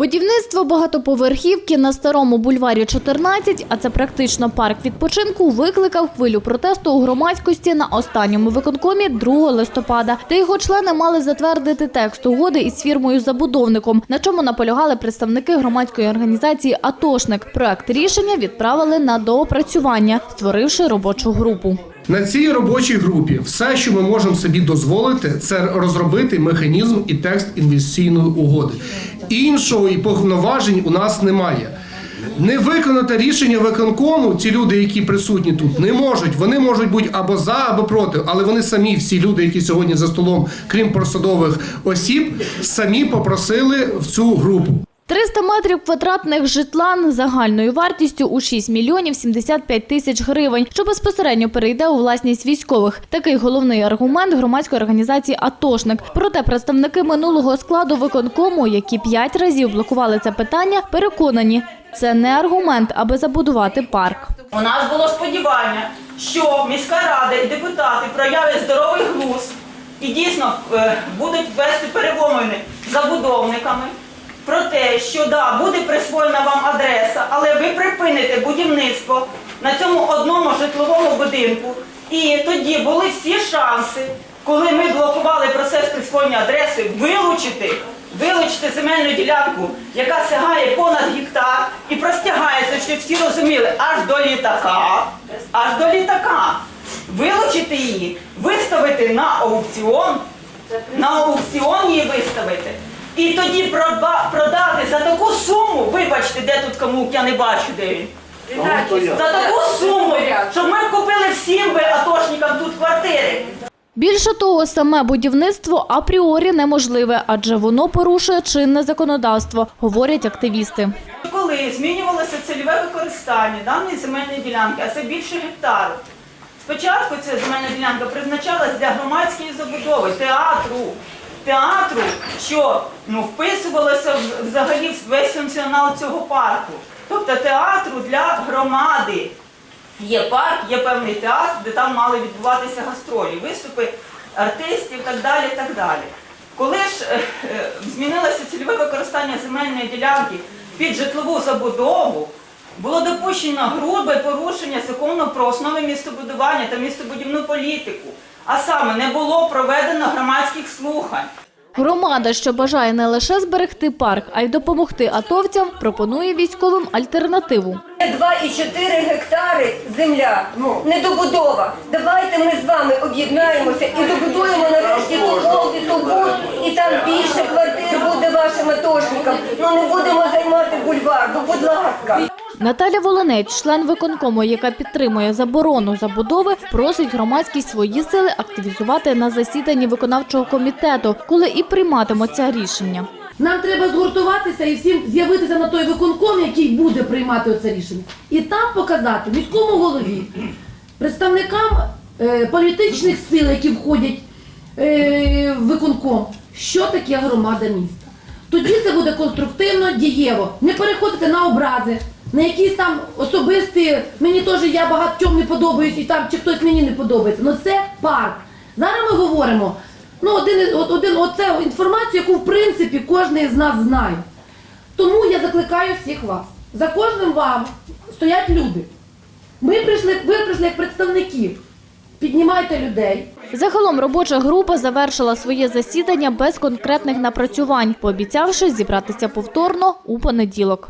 Будівництво багатоповерхівки на старому бульварі 14, а це практично парк відпочинку, викликав хвилю протесту у громадськості на останньому виконкомі 2 листопада. Та його члени мали затвердити текст угоди із фірмою-забудовником, на чому наполягали представники громадської організації «Атошник». Проект рішення відправили на доопрацювання, створивши робочу групу. На цій робочій групі все, що ми можемо собі дозволити, це розробити механізм і текст інвестиційної угоди. Іншого і повноважень у нас немає. Не виконати рішення виконкому, ці люди, які присутні тут, не можуть. Вони можуть бути або за, або проти, але вони самі, всі люди, які сьогодні за столом, крім посадових осіб, самі попросили в цю групу. 300 метрів квадратних житла загальною вартістю у 6 мільйонів 75 тисяч гривень, що безпосередньо перейде у власність військових. Такий головний аргумент громадської організації «Атошник». Проте представники минулого складу виконкому, які п'ять разів блокували це питання, переконані, це не аргумент, аби забудувати парк. У нас було сподівання, що міська рада і депутати проявлять здоровий глузд і дійсно е, будуть вести перемовини забудовниками про те, що да, буде присвоєна вам адреса, але ви припините будівництво на цьому одному житловому будинку. І тоді були всі шанси, коли ми блокували процес присвоєння адреси, вилучити, вилучити земельну ділянку, яка сягає понад гектар і простягається, щоб всі розуміли, аж до літака, аж до літака. Вилучити її, виставити на аукціон, на аукціон її виставити. І тоді продати за таку суму, вибачте, де тут кому, я не бачу, де він. За таку суму, щоб ми купили всім би атошникам тут квартири. Більше того, саме будівництво апріорі неможливе, адже воно порушує чинне законодавство, говорять активісти. Коли змінювалося цільове використання даної земельної ділянки, а це більше гектару. Спочатку ця земельна ділянка призначалась для громадської забудови, театру, театру, що ну, вписувалося взагалі в весь функціонал цього парку. Тобто театру для громади. Є парк, є певний театр, де там мали відбуватися гастролі, виступи артистів так далі. так далі. Коли ж е, е, змінилося цільове використання земельної ділянки під житлову забудову, було допущено грубе порушення закону про основи містобудування та містобудівну політику. А саме не було проведено громадських слухань. Громада, що бажає не лише зберегти парк, а й допомогти атовцям, пропонує військовим альтернативу. 2,4 гектари земля, недобудова. Давайте ми з вами об'єднаємося і добудуємо нарешті ту холді, ту і там більше квартир буде вашим атошникам. Ну не будемо займати бульвар, ну. Наталя Волонець, член виконкому, яка підтримує заборону забудови, просить громадськість свої сили активізувати на засіданні виконавчого комітету, коли і прийматимуться рішення. Нам треба згуртуватися і всім з'явитися на той виконком, який буде приймати оце рішення, і там показати міському голові, представникам е, політичних сил, які входять е, в виконком, що таке громада міста. Тоді це буде конструктивно, дієво. Не переходити на образи, на якісь там особисті, мені теж я багатьом не подобаюсь, і там чи хтось мені не подобається. Ну це парк. Зараз ми говоримо. Ну, один, один, оце інформацію, яку в принципі кожен з нас знає. Тому я закликаю всіх вас. За кожним вам стоять люди. Ми прийшли, ви прийшли як представники. Піднімайте людей. Загалом робоча група завершила своє засідання без конкретних напрацювань, пообіцявши зібратися повторно у понеділок.